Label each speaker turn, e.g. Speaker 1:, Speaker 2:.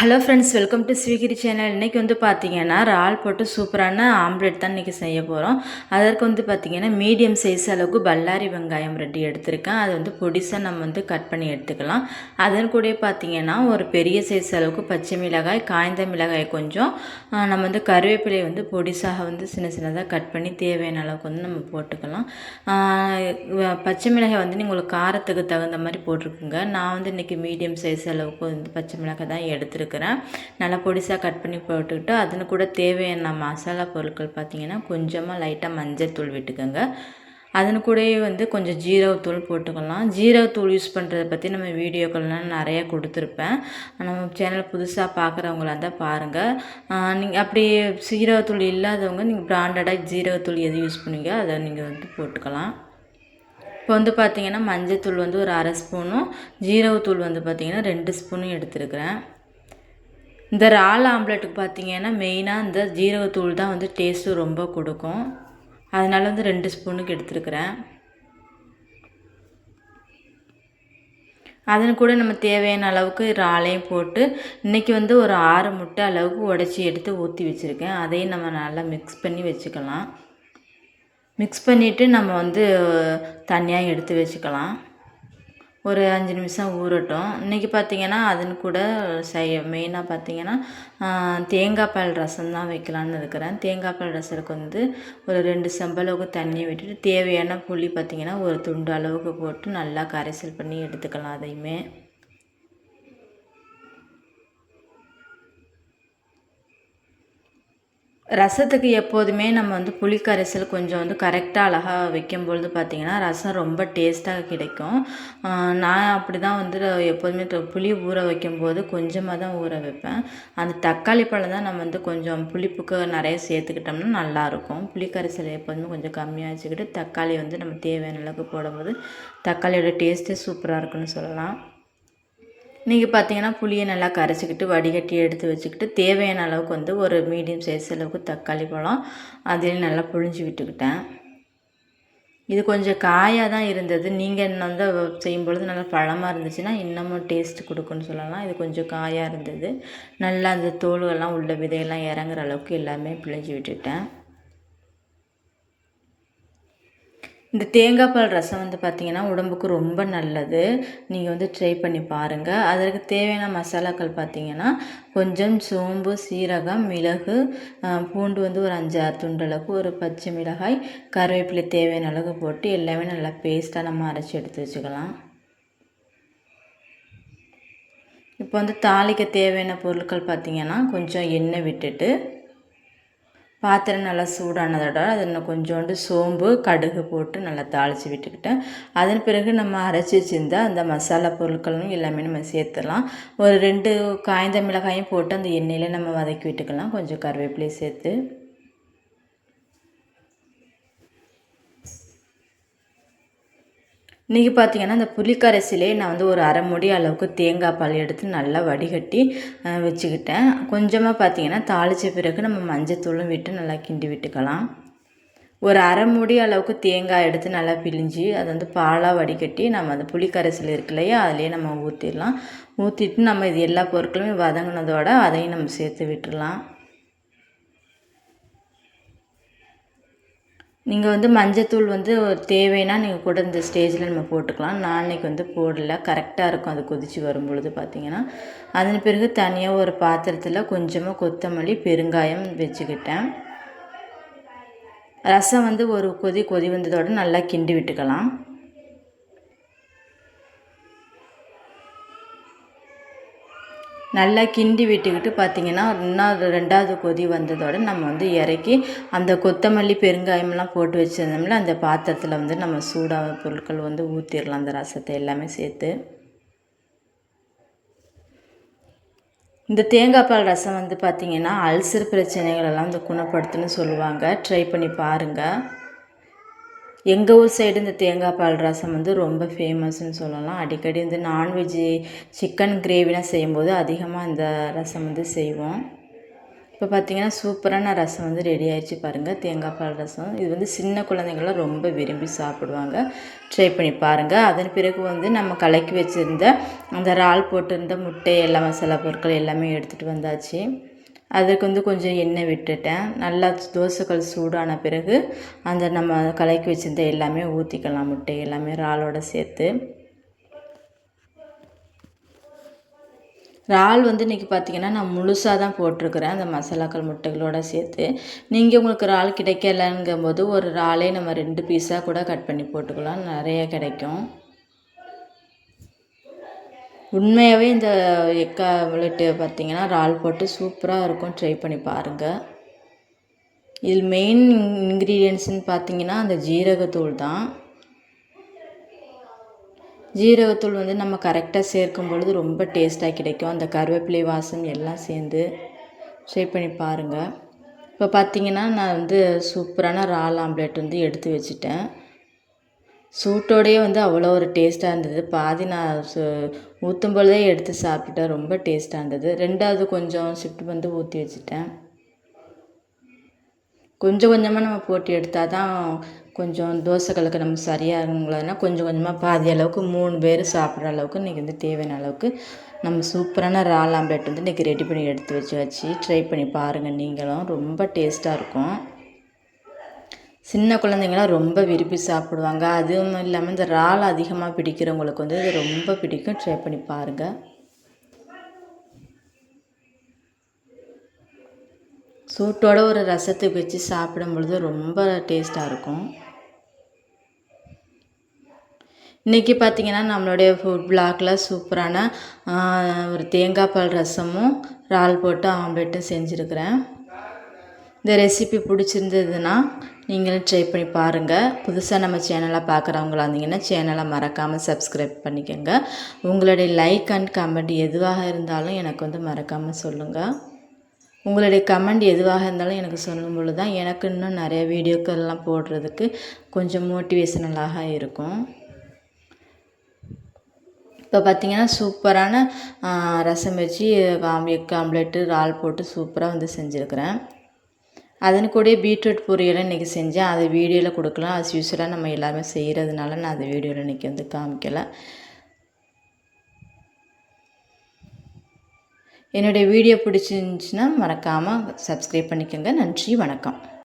Speaker 1: Hello friends welcome to ஸ்வீகிரி channel இன்றைக்கி வந்து பார்த்தீங்கன்னா இறால் போட்டு சூப்பரான ஆம்லெட் தான் இன்றைக்கி செய்ய போகிறோம் அதற்கு வந்து பார்த்தீங்கன்னா மீடியம் சைஸ் அளவுக்கு பல்லாரி வெங்காயம் ரெண்டு எடுத்திருக்கேன். அது வந்து பொடிசாக நம்ம வந்து கட் பண்ணி எடுத்துக்கலாம். அதன் கூட பார்த்தீங்கன்னா ஒரு பெரிய சைஸ் அளவுக்கு பச்சை மிளகாய் காய்ந்த மிளகாய் கொஞ்சம் நம்ம வந்து கருவேப்பிலை வந்து பொடிசாக வந்து சின்ன சின்னதாக கட் பண்ணி தேவையான அளவுக்கு வந்து நம்ம போட்டுக்கலாம். பச்சை மிளகாய் வந்து நீங்கள் உங்களுக்கு காரத்துக்கு தகுந்த மாதிரி போட்டிருக்குங்க. நான் வந்து இன்றைக்கி மீடியம் சைஸ் அளவுக்கு வந்து பச்சை மிளகாய் தான் எடுத்துருக்கேன். எடுத்துக்கிறேன் நல்லா பொடிசாக கட் பண்ணி போட்டுக்கிட்டு அதுன்னு கூட தேவையான மசாலா பொருட்கள் பார்த்தீங்கன்னா கொஞ்சமாக லைட்டாக மஞ்சள் தூள் விட்டுக்கோங்க. அதன் கூடயே வந்து கொஞ்சம் ஜீரகத்தூள் போட்டுக்கலாம். ஜீரகத்தூள் யூஸ் பண்ணுறத பற்றி நம்ம வீடியோக்கள்லாம் நிறைய கொடுத்துருப்பேன். நம்ம சேனல் புதுசாக பார்க்குறவங்களா இருந்தால் பாருங்கள் நீங்கள் அப்படி ஜீரகத்தூள் இல்லாதவங்க நீங்கள் பிராண்டடாக ஜீரகத்தூள் எது யூஸ் பண்ணுவீங்க அதை நீங்கள் வந்து போட்டுக்கலாம். இப்போ வந்து பார்த்தீங்கன்னா மஞ்சத்தூள் வந்து ஒரு அரை ஸ்பூனும் ஜீரகத்தூள் வந்து பார்த்தீங்கன்னா ரெண்டு ஸ்பூனும் எடுத்துருக்கிறேன். இந்த இறால் ஆம்லெட்டுக்கு பார்த்தீங்கன்னா மெயினாக இந்த ஜீரகத்தூள் தான் வந்து டேஸ்ட்டு ரொம்ப கொடுக்கும். அதனால் வந்து ரெண்டு ஸ்பூனுக்கு எடுத்துருக்குறேன். அதன் கூட நம்ம தேவையான அளவுக்கு இறாலையும் போட்டு இன்றைக்கி வந்து ஒரு ஆறு முட்டை அளவுக்கு உடச்சி எடுத்து ஊற்றி வச்சுருக்கேன். அதையும் நம்ம நல்லா மிக்ஸ் பண்ணி வச்சுக்கலாம். மிக்ஸ் பண்ணிவிட்டு நம்ம வந்து தனியாக எடுத்து வச்சுக்கலாம். ஒரு அஞ்சு நிமிஷம் ஊறட்டும். இன்றைக்கி பார்த்தீங்கன்னா அதுன்னு கூட செய்ய மெயினாக பார்த்திங்கன்னா தேங்காய் பால் ரசம் தான் வைக்கலான்னு இருக்கிறேன். தேங்காய் பால் ரசத்துக்கு வந்து ஒரு ரெண்டு செம்பளவுக்கு தண்ணி விட்டுட்டு தேவையான புளி பார்த்திங்கன்னா ஒரு துண்டு அளவுக்கு போட்டு நல்லா கரைசல் பண்ணி எடுத்துக்கலாம் அதையுமே. ரசத்துக்கு எப்போதுமே நம்ம வந்து புளி கரைசல் கொஞ்சம் வந்து கரெக்டாக அழகாக வைக்கும்பொழுது பார்த்திங்கன்னா ரசம் ரொம்ப டேஸ்ட்டாக கிடைக்கும். நான் அப்படி தான் வந்து எப்போதுமே புளி ஊற வைக்கும்போது கொஞ்சமாக தான் ஊற வைப்பேன். அந்த தக்காளி பழம் தான் நம்ம வந்து கொஞ்சம் புளிப்புக்கு நிறைய சேர்த்துக்கிட்டோம்னா நல்லாயிருக்கும் புளி கரைசல் எப்போதுமே கொஞ்சம் கம்மியாக வச்சுக்கிட்டு தக்காளி வந்து நம்ம தேவையான அளவுக்கு போடும்போது தக்காளியோட டேஸ்ட்டே சூப்பராக இருக்குன்னு சொல்லலாம். நீங்கள் பார்த்தீங்கன்னா புளியை நல்லா கரைச்சிக்கிட்டு வடிகட்டி எடுத்து வச்சுக்கிட்டு தேவையான அளவுக்கு வந்து ஒரு மீடியம் சைஸ் அளவுக்கு தக்காளி பழம் அதில் நல்லா புழிஞ்சு விட்டுக்கிட்டேன். இது கொஞ்சம் காயாக தான் இருந்தது. நீங்கள் வந்து செய்யும்பொழுது நல்லா பழமாக இருந்துச்சுன்னா இன்னமும் டேஸ்ட் கொடுக்குன்னு சொல்லலாம். இது கொஞ்சம் காயாக இருந்தது. நல்லா அந்த தோல்கள்லாம் உள்ள விதையெல்லாம் இறங்குற அளவுக்கு எல்லாமே பிழிஞ்சு விட்டுட்டேன். இந்த தேங்காய் பால் ரசம் வந்து பார்த்திங்கன்னா உடம்புக்கு ரொம்ப நல்லது. நீங்கள் வந்து ட்ரை பண்ணி பாருங்கள் அதற்கு தேவையான மசாலாக்கள் பார்த்தீங்கன்னா கொஞ்சம் சோம்பு சீரகம் மிளகு பூண்டு வந்து ஒரு அஞ்சாறு துண்டளவுக்கு துண்டு ஒரு பச்சை மிளகாய் கருவேப்பிலை தேவையான அளவு போட்டு எல்லாமே நல்லா பேஸ்ட்டாக நம்ம அரைச்சி எடுத்து வச்சுக்கலாம். இப்போ வந்து தாளிக்க தேவையான பொருட்கள் பார்த்தீங்கன்னா கொஞ்சம் எண்ணெய் விட்டுட்டு பாத்திரம் நல்லா சூடானதோட அது இன்னும் கொஞ்சோண்டு சோம்பு கடுகு போட்டு நல்லா தாளித்து விட்டுக்கிட்டேன் அதன் பிறகு நம்ம அரைச்சி வச்சுருந்தா அந்த மசாலா பொருட்களும் எல்லாமே நம்ம சேர்த்துடலாம். ஒரு ரெண்டு காய்ந்த மிளகாயும் போட்டு அந்த எண்ணெயில் நம்ம வதக்கி விட்டுக்கலாம். கொஞ்சம் கருவேப்பிலையை சேர்த்து. இன்றைக்கி பார்த்தீங்கன்னா இந்த புளிக்கரைசிலே நான் வந்து ஒரு அரை முடி அளவுக்கு தேங்காய் பால் எடுத்து நல்லா வடிகட்டி வச்சுக்கிட்டேன். கொஞ்சமாக பார்த்தீங்கன்னா தாளித்த பிறகு நம்ம மஞ்சத்தூளும் விட்டு நல்லா கிண்டி விட்டுக்கலாம். ஒரு அரை முடி அளவுக்கு தேங்காய் எடுத்து நல்லா பிழிஞ்சு அதை வந்து பாலாக வடிகட்டி நம்ம அந்த புளிக்கரைசல் இருக்கு இல்லையா அதிலே நம்ம ஊற்றிடலாம் ஊற்றிட்டு நம்ம இது எல்லா பொருட்களுமே வதங்கினதோட அதையும் நம்ம சேர்த்து விட்டுடலாம். நீங்கள் வந்து மஞ்சத்தூள் வந்து தேவைன்னா நீங்கள் கூட இந்த ஸ்டேஜில் நம்ம போட்டுக்கலாம். நான் அன்றைக்கி வந்து போடல. கரெக்டாக இருக்கும். அது கொதித்து வரும் பொழுது பார்த்தீங்கன்னா அதன் பிறகு தனியாக ஒரு பாத்திரத்தில் கொஞ்சமாக கொத்தமல்லி பெருங்காயம் வச்சுக்கிட்டேன். ரசம் வந்து ஒரு கொதி கொதி வந்ததோட நல்லா கிண்டி விட்டுக்கலாம். நல்லா கிண்டி விட்டுக்கிட்டு பார்த்தீங்கன்னா இன்னும் ரெண்டாவது கொதி வந்ததோட நம்ம வந்து இறக்கி அந்த கொத்தமல்லி பெருங்காயம்லாம் போட்டு வச்சுருந்தோம்ல அந்த பாத்திரத்தில் வந்து நம்ம சூடான பொருட்கள் வந்து ஊற்றிடலாம் அந்த ரசத்தை எல்லாமே சேர்த்து. இந்த தேங்காய் பால் ரசம் வந்து பார்த்திங்கன்னா அல்சர் பிரச்சனைகள் எல்லாம் வந்து குணப்படுத்துன்னு சொல்லுவாங்க. ட்ரை பண்ணி பாருங்கள் எங்கள் ஊர் சைடு இந்த தேங்காய் பால் ரசம் வந்து ரொம்ப ஃபேமஸ்ன்னு சொல்லலாம். அடிக்கடி இந்த நான்வெஜ்ஜு சிக்கன் கிரேவிலாம் செய்யும்போது அதிகமாக இந்த ரசம் வந்து செய்வோம். இப்போ பார்த்திங்கன்னா சூப்பரான ரசம் வந்து ரெடி ஆயிடுச்சு பாருங்கள் தேங்காய் பால் ரசம். இது வந்து சின்ன குழந்தைங்களாம் ரொம்ப விரும்பி சாப்பிடுவாங்க. ட்ரை பண்ணி பாருங்கள் அதன் பிறகு வந்து நம்ம கலக்கி வச்சுருந்த அந்த இறால் போட்டிருந்த முட்டை எல்லா மசாலா பொருட்கள் எல்லாமே எடுத்துகிட்டு வந்தாச்சு. அதுக்கு வந்து கொஞ்சம் எண்ணெய் விட்டுட்டேன். நல்லா தோசைக்கல் சூடான பிறகு அந்த நம்ம கலக்கி வச்சுருந்த எல்லாமே ஊற்றிக்கலாம் முட்டை எல்லாமே இறாலோட சேர்த்து. இறால் வந்து இன்றைக்கி பார்த்தீங்கன்னா நான் முழுசாக தான் போட்டிருக்கிறேன் அந்த மசாலாக்கள் முட்டைகளோட சேர்த்து. நீங்கள் உங்களுக்கு இறால் கிடைக்கலங்கும்போது ஒரு இறாலே நம்ம ரெண்டு பீஸாக கூட கட் பண்ணி போட்டுக்கலாம் நிறைய கிடைக்கும். உண்மையாகவே இந்த எக்கா விளட்டு பார்த்திங்கன்னா இறால் போட்டு சூப்பராக இருக்கும். ட்ரை பண்ணி பாருங்கள் இதில் மெயின் இன்க்ரீடியன்ட்ஸ்னு பார்த்தீங்கன்னா அந்த ஜீரகத்தூள் தான். ஜீரகத்தூள் வந்து நம்ம கரெக்டாக சேர்க்கும் பொழுது ரொம்ப டேஸ்ட்டாக கிடைக்கும். அந்த கருவேப்பிலை வாசம் எல்லாம் சேர்ந்து ட்ரை பண்ணி பாருங்கள் இப்போ பார்த்தீங்கன்னா நான் வந்து சூப்பரான இறால் ஆம்லேட் வந்து எடுத்து வச்சுட்டேன். சூட்டோடையே வந்து அவ்வளோ ஒரு டேஸ்ட்டாக இருந்தது. பாதி நான் சு ஊற்றும் பொழுதே எடுத்து சாப்பிட்டுட்டேன் ரொம்ப டேஸ்ட்டாக இருந்தது. ரெண்டாவது கொஞ்சம் ஷிஃப்ட் வந்து ஊற்றி வச்சுட்டேன். கொஞ்சம் கொஞ்சமாக நம்ம போட்டு எடுத்தால் தான் கொஞ்சம் தோசைகளுக்கு நம்ம சரியாக இருக்குங்களா கொஞ்சம் கொஞ்சமாக பாதி அளவுக்கு மூணு பேர் சாப்பிட்ற அளவுக்கு இன்றைக்கி வந்து தேவையான அளவுக்கு நம்ம சூப்பரான ரால் ஆம்லெட் வந்து இன்றைக்கி ரெடி பண்ணி எடுத்து வச்சு வச்சு ட்ரை பண்ணி பாருங்கள் நீங்களும் ரொம்ப டேஸ்ட்டாக இருக்கும். சின்ன குழந்தைங்களாம் ரொம்ப விரும்பி சாப்பிடுவாங்க. அதுவும் இல்லாமல் இந்த இறால் அதிகமாக பிடிக்கிறவங்களுக்கு வந்து இது ரொம்ப பிடிக்கும். ட்ரை பண்ணி பாருங்கள் சூட்டோட ஒரு ரசத்துக்கு வச்சு சாப்பிடும் பொழுது ரொம்ப டேஸ்ட்டாக இருக்கும். இன்றைக்கி பார்த்திங்கன்னா நம்மளுடைய ஃபுட் பிளாக்ல சூப்பரான ஒரு தேங்காய் பால் ரசமும் இறால் போட்டு ஆம்லெட்டும் செஞ்சுருக்கிறேன். இந்த ரெசிபி பிடிச்சிருந்ததுன்னா நீங்களும் ட்ரை பண்ணி பாருங்கள் புதுசாக நம்ம சேனலை பார்க்குறவங்களா இருந்தீங்கன்னா சேனலை மறக்காமல் சப்ஸ்கிரைப் பண்ணிக்கோங்க. உங்களுடைய லைக் அண்ட் கமெண்ட் எதுவாக இருந்தாலும் எனக்கு வந்து மறக்காமல் சொல்லுங்கள் உங்களுடைய கமெண்ட் எதுவாக இருந்தாலும் எனக்கு சொல்லும் பொழுது தான் எனக்கு இன்னும் நிறைய வீடியோக்கள்லாம் போடுறதுக்கு கொஞ்சம் மோட்டிவேஷனலாக இருக்கும். இப்போ பார்த்திங்கன்னா சூப்பரான ரசம் வச்சு எக் ஆம்லெட்டு இறால் போட்டு சூப்பராக வந்து செஞ்சுருக்கிறேன். அதன் கூட பீட்ரூட் பொரியலும் இன்றைக்கி செஞ்சேன். அதை வீடியோவில் கொடுக்கலாம். அது யூஸ்வலாக நம்ம எல்லாருமே செய்கிறதுனால நான் அதை வீடியோவில் இன்றைக்கி வந்து காமிக்கலை. என்னுடைய வீடியோ பிடிச்சிருந்துச்சின்னா மறக்காமல் சப்ஸ்கிரைப் பண்ணிக்கோங்க. நன்றி வணக்கம்.